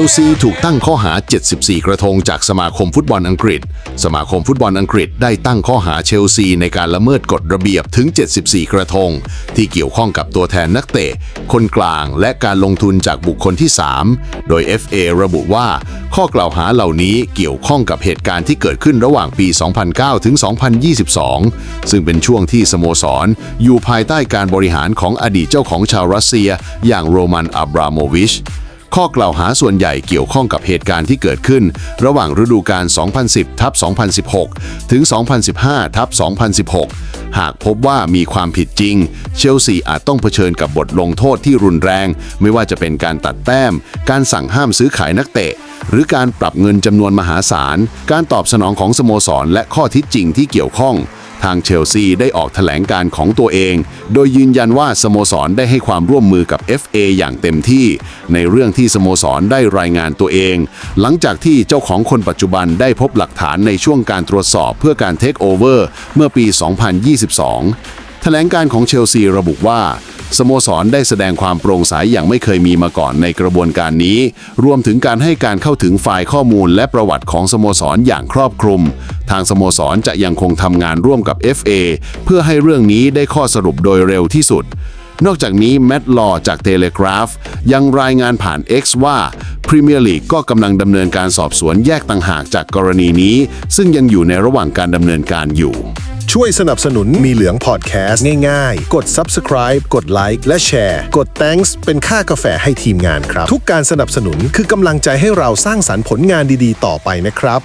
ลซีถูกตั้งข้อหา 74 กระทงจากสมาคมฟุตบอลอังกฤษ สมาคมฟุตบอลอังกฤษได้ตั้งข้อหาเชลซีในการละเมิดกฎระเบียบถึง 74 กระทง ที่เกี่ยวข้องกับตัวแทนนักเตะ คนกลางและการลงทุนจากบุคคลที่ 3 โดย FA ระบุว่า ข้อกล่าวหาเหล่านี้เกี่ยวข้องกับเหตุการณ์ที่เกิดขึ้นระหว่างปี 2009 ถึง 2022 ซึ่งเป็นช่วงที่สโมสร อยู่ภายใต้การบริหารของอดีตเจ้าของชาวรัสเซีย อย่างโรมันอับราโมวิช ข้อกล่าวหาส่วนใหญ่เกี่ยวข้องกับเหตุการณ์ที่เกิดขึ้น ระหว่างฤดูกาล 2010ทับ2016 ถึง 2015ทับ2016 หากพบว่ามีความผิดจริง เชลซีอาจต้องเผชิญกับบทลงโทษที่รุนแรง ไม่ว่าจะเป็นการตัดแต้ม การสั่งห้ามซื้อขายนักเตะ หรือการปรับเงินจำนวนมหาศาล การตอบสนองของสโมสรและข้อทิศจริงที่เกี่ยวข้อง ทางเชลซีได้ออกแถลงการของตัวเอง โดยยืนยันว่าสโมสรได้ให้ความร่วมมือกับ FA อย่างเต็มที่ ในเรื่องที่สโมสรได้รายงานตัวเอง หลังจากที่เจ้าของคนปัจจุบันได้พบหลักฐานในช่วงการตรวจสอบเพื่อการเทคโอเวอร์เมื่อปี 2022 แถลงการของเชลซีระบุว่า สโมสรได้แสดงความโปร่งใสอย่างไม่เคยมีมาก่อนในกระบวนการนี้ รวมถึงการให้การเข้าถึงไฟล์ข้อมูลและประวัติของสโมสรอย่างครอบคลุม ทางสโมสรจะยังคงทำงานร่วมกับ FA เพื่อให้เรื่องนี้ได้ข้อสรุปโดยเร็วที่สุดนอกจากนี้แมตต์ลอจากเทเลกราฟยังรายงานผ่าน X ว่าพรีเมียร์ลีกก็กำลังดำเนินการสอบสวนแยกต่างหากจากกรณีนี้ ซึ่งยังอยู่ในระหว่างการดำเนินการอยู่ ช่วยสนับสนุนมีเหลืองพอดแคสต์ง่ายๆ กด subscribe กดไลค์และแชร์ กด thanks เป็นค่ากาแฟให้ทีมงานครับ ทุกการสนับสนุนคือกำลังใจให้เราสร้างสรรค์ผลงานดีๆ ต่อไปนะครับ